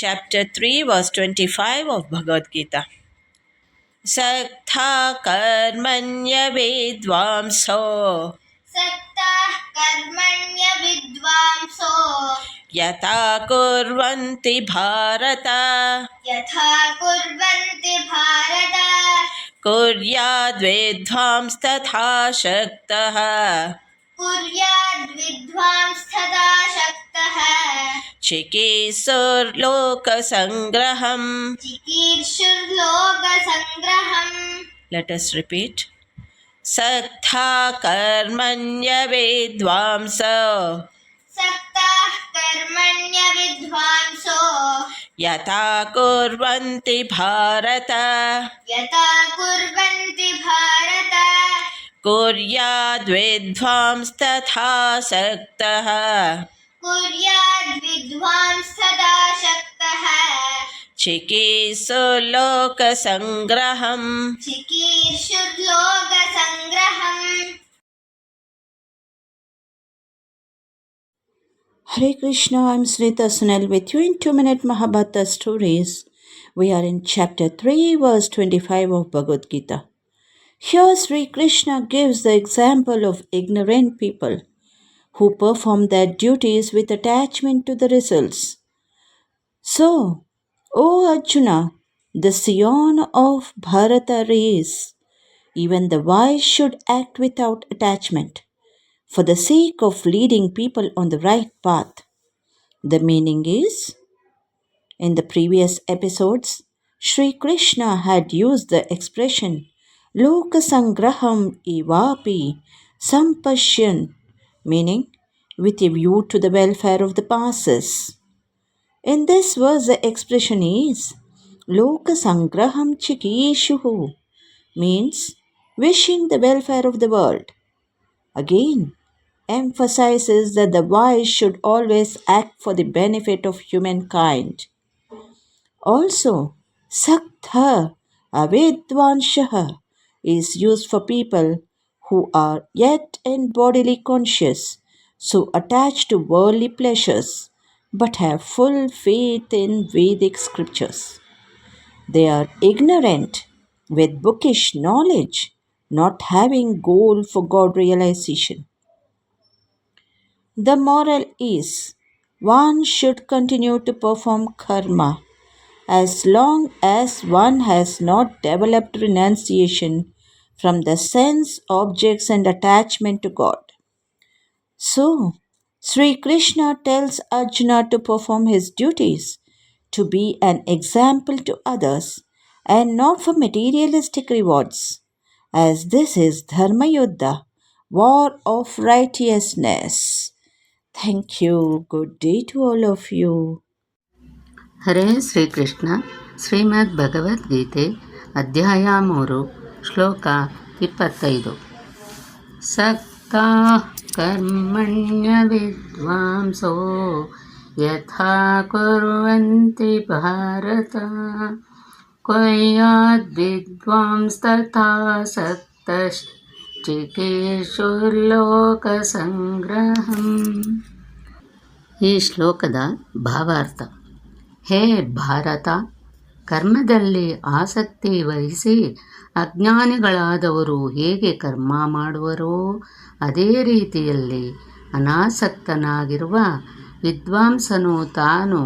chapter 3, verse 25 of Bhagavad Gita. सक्था कर्मण्य विद्वांसो सक्ताः कर्मण्य विद्वांसो यथा कुर्वन्ति भारत यथा कुर्वन्ति भारत शक्तः कुर्याद्विद्वांस्तदा शक्तः। us repeat. सक्था कर्मण्य विद्वांस सक्ताः कर्मण्य विद्वांसो यथा कुर्वन्ति भारत। यथा कुर्वन्ति भारत। कुर्याद्विद्वांस्तथा सक्तः कुर्याद्विद्वांस्तदा शक्तः चिकीर्षुर्लोकसङ्ग्रहम् चिकीर्षुर्लोकसङ्ग्रहम् Hare Krishna, I'm Srita Sunil with you in 2 Minute Mahabharata Stories. We are in chapter 3, verse 25 of Bhagavad Gita. Here Sri Krishna gives the example of ignorant people who perform their duties with attachment to the results. So, O Arjuna, the scion of Bharata race, even the wise should act without attachment for the sake of leading people on the right path. The meaning is in the previous episodes, Sri Krishna had used the expression Lokasangraham ivapi sampashyan, meaning with a view to the welfare of the masses. In this verse, the expression is Lokasangraham chikishuhu, means wishing the welfare of the world. Again, emphasizes that the wise should always act for the benefit of humankind. Also, saktha avidvanshaha is used for people who are yet in bodily conscious, so attached to worldly pleasures, but have full faith in Vedic scriptures. They are ignorant with bookish knowledge, not having goal for God realization. The moral is one should continue to perform karma as long as one has not developed renunciation from the sense, objects, and attachment to God. So, Sri Krishna tells Arjuna to perform his duties, to be an example to others, and not for materialistic rewards, as this is Dharma Yuddha, war of righteousness. Thank you. Good day to all of you. ಹರೇ ಶ್ರೀಕೃಷ್ಣ. ಶ್ರೀಮದ್ ಭಗವದ್ಗೀತೆ ಅಧ್ಯಾಯ ಮೂರು, ಶ್ಲೋಕ ಇಪ್ಪತ್ತೈದು. ಸಕ್ತಾ ಕರ್ಮಣ್ಯ ವಿದ್ವಾಂಸೋ ಯಥಾ ಕುರ್ವಂತಿ ಭಾರತ. ಕೊಯ್ಯಾದ್ ವಿದ್ವಾಂಸ್ತಥಾ ಸಕ್ತಶ್ಚಿಕೇಶುರ್ಲೋಕ ಸಂಗ್ರಹಂ ಈ ಶ್ಲೋಕದ ಭಾವಾರ್ಥ. ಹೇ ಭಾರತ, ಕರ್ಮದಲ್ಲಿ ಆಸಕ್ತಿ ವಹಿಸಿ ಅಜ್ಞಾನಿಗಳಾದವರು ಹೇಗೆ ಕರ್ಮ ಮಾಡುವರೋ, ಅದೇ ರೀತಿಯಲ್ಲಿ ಅನಾಸಕ್ತನಾಗಿರುವ ವಿದ್ವಾಂಸನು ತಾನು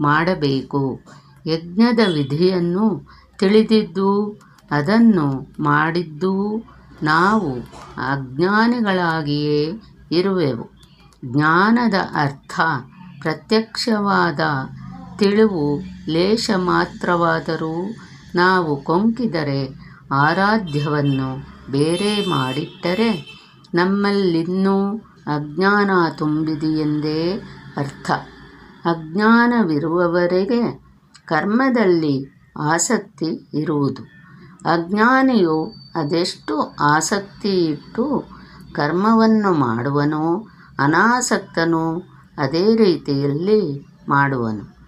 ಮಾಡಬೇಕು. ಯಜ್ಞದ ವಿಧಿಯನ್ನು ತಿಳಿದಿದ್ದು, ಅದನ್ನು ಮಾಡಿದ್ದು ನಾವು ಅಜ್ಞಾನಿಗಳಾಗಿಯೇ ಇರುವೆವು. ಜ್ಞಾನದ ಅರ್ಥ ಪ್ರತ್ಯಕ್ಷವಾದ ತಿಳಿವು ಲೇಷ ಮಾತ್ರವಾದರೂ ನಾವು ಕೊಂಕಿದರೆ ಆರಾಧ್ಯವನ್ನು ಬೇರೆ ಮಾಡಿಟ್ಟರೆ ನಮ್ಮಲ್ಲಿನ್ನೂ ಅಜ್ಞಾನ ತುಂಬಿದೆಯೆಂದೇ ಅರ್ಥ. ಅಜ್ಞಾನವಿರುವವರೆಗೆ ಕರ್ಮದಲ್ಲಿ ಆಸಕ್ತಿ ಇರುವುದು. ಅಜ್ಞಾನಿಯು ಅದೆಷ್ಟು ಆಸಕ್ತಿ ಇಟ್ಟು ಕರ್ಮವನ್ನು ಮಾಡುವನೋ ಅನಾಸಕ್ತನು ಅದೇ ರೀತಿಯಲ್ಲಿ ಮಾಡುವನು.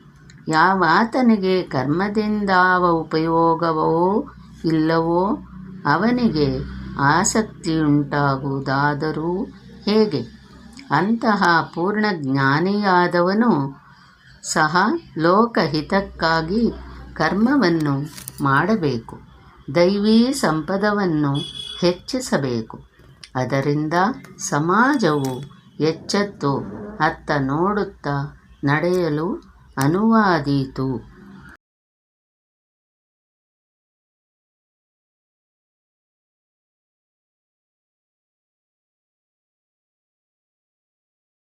ಯಾವಾತನಿಗೆ ಕರ್ಮದಿಂದಾವ ಉಪಯೋಗವೋ ಇಲ್ಲವೋ ಅವನಿಗೆ ಆಸಕ್ತಿಯುಂಟಾಗುವುದಾದರೂ ಹೇಗೆ? ಅಂತಹ ಪೂರ್ಣ ಜ್ಞಾನಿಯಾದವನು ಸಹ ಲೋಕಹಿತಕ್ಕಾಗಿ ಕರ್ಮವನ್ನು ಮಾಡಬೇಕು, ದೈವೀ ಸಂಪದವನ್ನು ಹೆಚ್ಚಿಸಬೇಕು. ಅದರಿಂದ ಸಮಾಜವು ಎಚ್ಚೆತ್ತು ಅತ್ತ ನೋಡುತ್ತಾ ನಡೆಯಲು ಅನುವಾದೀತು.